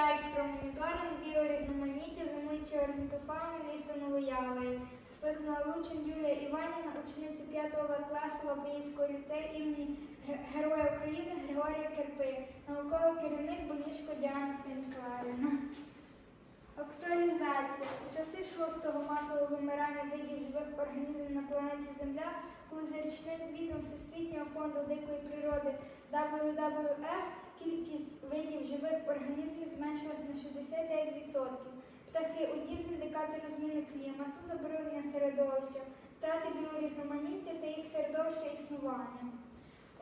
проект про моніторинг біорізноманіття зимуючого орнітофауни міста Новояворівськ. Виконала Лучин Юлія Іванівна, учениця 5 класу Лабріївського ліцею імені Героя України Григорія Керпи, науковий керівник Болішко Діана Станіславівна. Актуалізація. У часи шостого масового вимирання видів живих організмів на планеті Земля, коли за річним звітом Всесвітнього фонду дикої природи WWF кількість видів живих організмів зменшилась на 69%. Птахи одні з індикаторів зміни клімату, забруднення середовища, втрати біорізноманіття та їх середовища існування.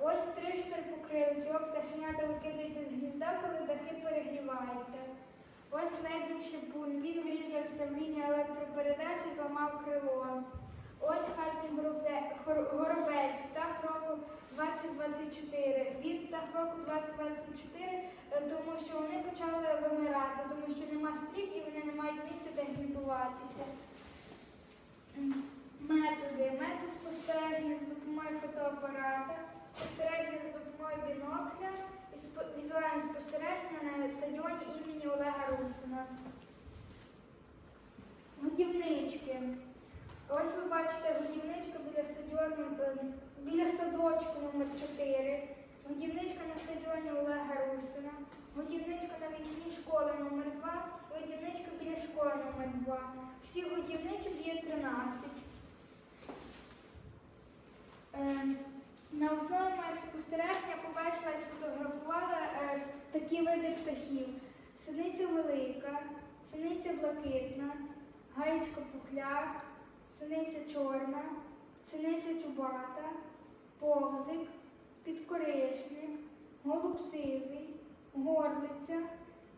Ось триштер покрив, цього пташенята викидаються з гнізда, коли дахи перегріваються. Ось лебідь шипун, він врізався в лінію електропередач і зламав крило. Ось хатній горобець, птах року 2024. Він птах року 2024, М, Методи. Метод спостереження за допомогою фотоапарата, спостереження за допомогою бінокля і візуальне спостереження на стадіоні імені Олега Русина. Годівнички. Ось ви бачите годівничка біля стадіону, е, біля садочку номер 4 годівничка на стадіоні Олега Русина, годівничка на вікні школи номер 2 і годівничка біля школи номер 2 Всі годівничок є 13. Е, На основі моїх спостережень я побачила і сфотографувала е, такі види птахів. Синиця велика, синиця блакитна, гаєчка пухляк, синиця чорна, синиця чубата, повзик, підкоришник, голуб сизий, горлиця,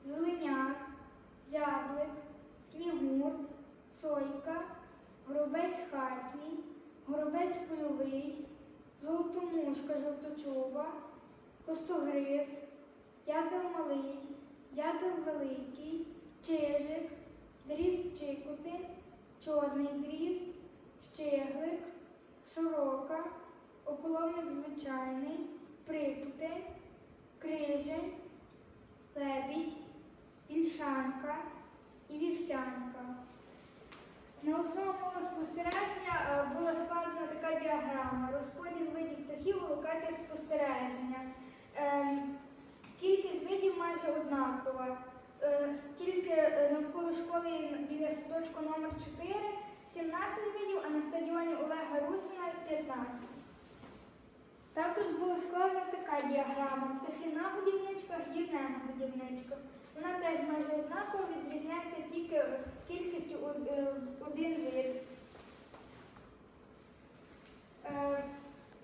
зеленяк, зяблик, снігур, сойка, горобець хатній, горобець польовий, золотомушка жовточуба, костогриз, дятел малий, дятел великий, чижик, дрізд чикоти, чорний дрізд, щеглик, сорока, ополовник звичайний, припутень, крижень, лебідь, вільшанка і вівсянка. На основі мого спостереження е, була складена така діаграма, розподіл видів птахів спостереження. Ем, Кількість видів майже однакова. Е, Тільки е, навколо школи біля садочку номер 4 17 видів, а на стадіоні Олега Русина 15. Також була складена така діаграма. Птахи на годівничках, гірне на годівничках. Вона теж майже однаково відрізняється тільки кількістю е, один вид. Е,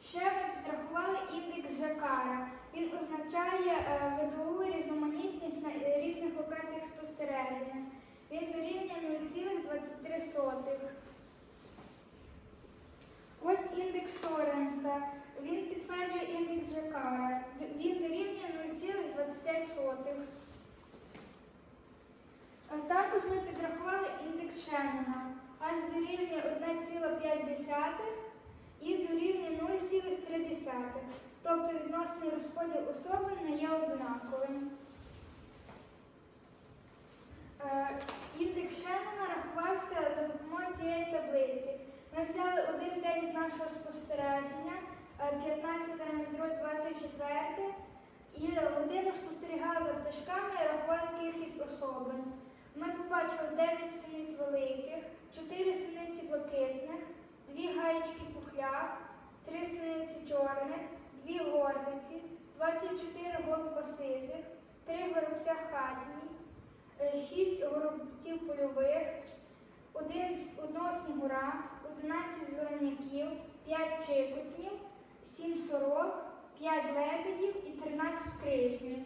Ще ми підрахували індекс Жакара. Він означає е, видову різноманітність на е, різних локаціях спостереження. Він дорівнює 0,23. Ось індекс Соренса. Він підтверджує індекс Жакара. Д- Він дорівнює 0,25. А Також ми підрахували індекс Шеннона. Аж дорівнює 1,5 і дорівнює 0,3. Тобто відносний розподіл особин не є однаковим. Е, Індекс Шеннона рахувався за допомогою цієї таблиці. Ми взяли один день з нашого спостереження, е, 15 на 24, і годину спостерігали за пташками і рахували кількість особин. Ми побачили 9 синиць 24 голуба сизих, 3 горобця хатні, 6 горобців польових, один, с- одного снігура, 11 зеленяків, 5 чикотнів, 7 сорок, 5 лебедів і 13 крижнів.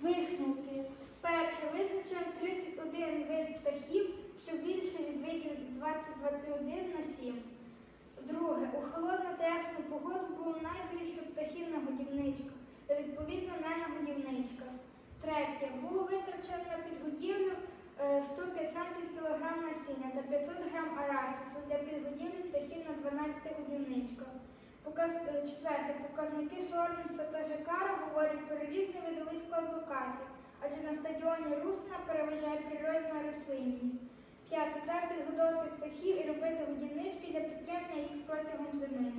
Висновки. Перше, визначуємо 31 вид птахів, що більше від видів 2021 на 7. Друге, у холодну та ясну погоду було найбільше птахів на годівничках, та відповідно не на годівничках. Третє, було витрачено на підгодівлю е, 115 кг насіння та 500 г арахісу для підгодівлі птахів на 12 годівничках. Показ... е, Четверте, показники Сорнса та Жакара говорять про різний видовий склад локацій, адже на П'яте. Треба підготувати птахів і робити годівнички для підтримання їх протягом зими.